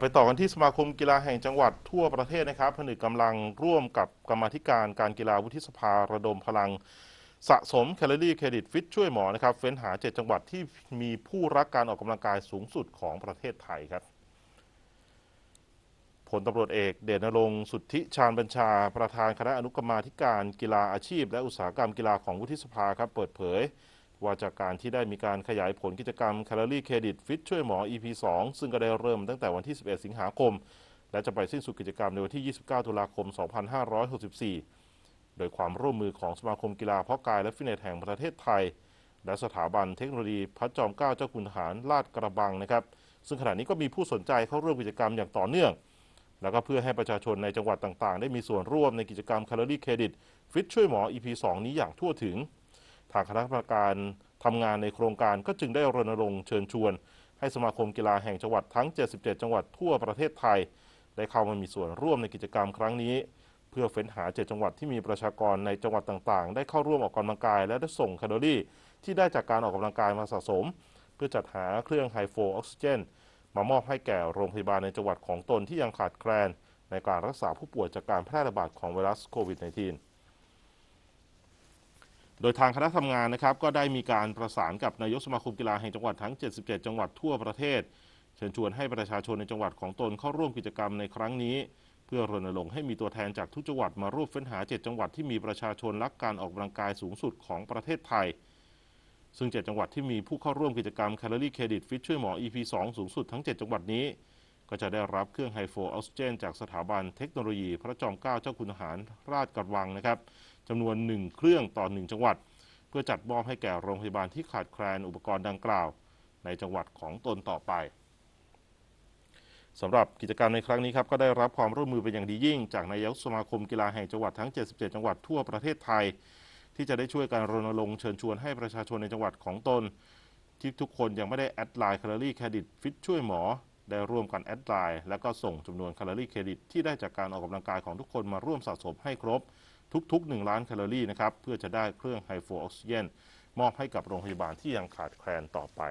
ไปต่อกันที่สมาคมกีฬาแห่งจังหวัดทั่วประเทศนะครับ ผนึกกำลังร่วมกับกรรมธิการการกีฬาวุฒิสภาระดมพลัง สะสมแคลอรี่เครดิตฟิตช่วยหมอนะครับ เฟ้นหา 7 จังหวัดที่มีผู้รักการออกกำลังกายสูงสุดของประเทศไทยครับผลตำรวจเอกเดชนรงค์สุทธิชาญบัญชา ประธานคณะอนุกรรมาธิการกีฬาอาชีพ และอุตสาหกรรมกีฬาของวุฒิสภาครับเปิดเผย ว่าจากการที่ได้มีการขยายผลกิจกรรมแคลอรี่เครดิตฟิตช่วยหมอ EP 2 ซึ่งก็ได้เริ่มตั้งแต่วันที่ 11 สิงหาคม และจะไปสิ้นสุดกิจกรรมในวันที่ 29 ตุลาคม 2564 โดยความร่วมมือของสมาคมกีฬาเพาะกายและฟิตเนสแห่งประเทศไทย และสถาบันเทคโนโลยีพระจอมเกล้าเจ้าคุณทหารลาดกระบังนะครับ ซึ่งขณะนี้ก็มีผู้สนใจเข้าร่วมกิจกรรมอย่างต่อเนื่อง แล้วก็เพื่อให้ประชาชนในจังหวัดต่างๆ ได้มีส่วนร่วมในกิจกรรมแคลอรี่เครดิตฟิตช่วยหมอ EP 2 นี้อย่างทั่วถึงางคณะกรรมการทำงานในโครงการก็จึงได้รณรงค์เชิญชวน ให้สมาคมกีฬาแห่งจังหวัดทั้ง 77 จังหวัดทั่วประเทศไทย ได้เข้ามามีส่วนร่วมในกิจกรรมครั้งนี้ เพื่อเฟ้นหา 7 จังหวัดที่มีประชากรในจังหวัดต่างๆ ได้เข้าร่วมออกกำลังกาย และได้ส่งแคลอรี่ ที่ได้จากการออกกำลังกายมาสะสม เพื่อจัดหาเครื่องไฮโฟออกซิเจนมามอบให้แก่โรงพยาบาลในจังหวัดของตนที่ยังขาดแคลนในการรักษาผู้ป่วยจากการแพร่ระบาดของไวรัสโควิด -19 โดยทางคณะทำงานนะครับก็ได้มีการประสานกับนายกสมาคมกีฬาแห่งจังหวัดทั้ง 77 จังหวัดทั่วประเทศ เชิญชวนให้ประชาชนในจังหวัดของตนเข้าร่วมกิจกรรมในครั้งนี้ เพื่อรณรงค์ให้มีตัวแทนจากทุกจังหวัดมาร่วมเฟ้นหา 7 จังหวัดที่มีประชาชนรักการออกกำลังกายสูงสุดของประเทศไทย ซึ่ง 7 จังหวัดที่มีผู้เข้าร่วมกิจกรรมแคลอรี่เครดิตฟิตช่วยหมอ EP 2 สูงสุดทั้ง 7 จังหวัดนี้ ก็จะได้รับเครื่องไฮโฟออกซิเจน จากสถาบันเทคโนโลยี พระจอมเกล้าเจ้าคุณทหารราชกระบังนะครับจำนวน 1 เครื่องต่อ 1 จังหวัด เพื่อจัดมอบให้แก่โรงพยาบาลที่ขาดแคลนอุปกรณ์ดังกล่าว ในจังหวัดของตนต่อไปสำหรับกิจกรรมในครั้งนี้ครับก็ได้รับความร่วมมือเป็นอย่างดียิ่ง จากนายกสมาคมกีฬาแห่งจังหวัดทั้ง 77 จังหวัดทั่วประเทศไทย ที่จะได้ช่วยการรณรงค์เชิญชวนให้ประชาชนในจังหวัดของตน ที่ทุกคนยังไม่ได้แอดไลน์แคลอรี่เครดิตฟิตช่วยหมอ ได้ร่วมกันแอดไลน์และก็ส่งจำนวนแคลอรี่เครดิตที่ได้จากการออกกำลังกายของทุกคนมาร่วมสะสมให้ครบทุก ๆ 1 ล้านแคลอรี่นะครับเพื่อจะได้เครื่องไฮโฟออกซิเจนมอบให้กับโรงพยาบาลที่ยังขาดแคลนต่อไป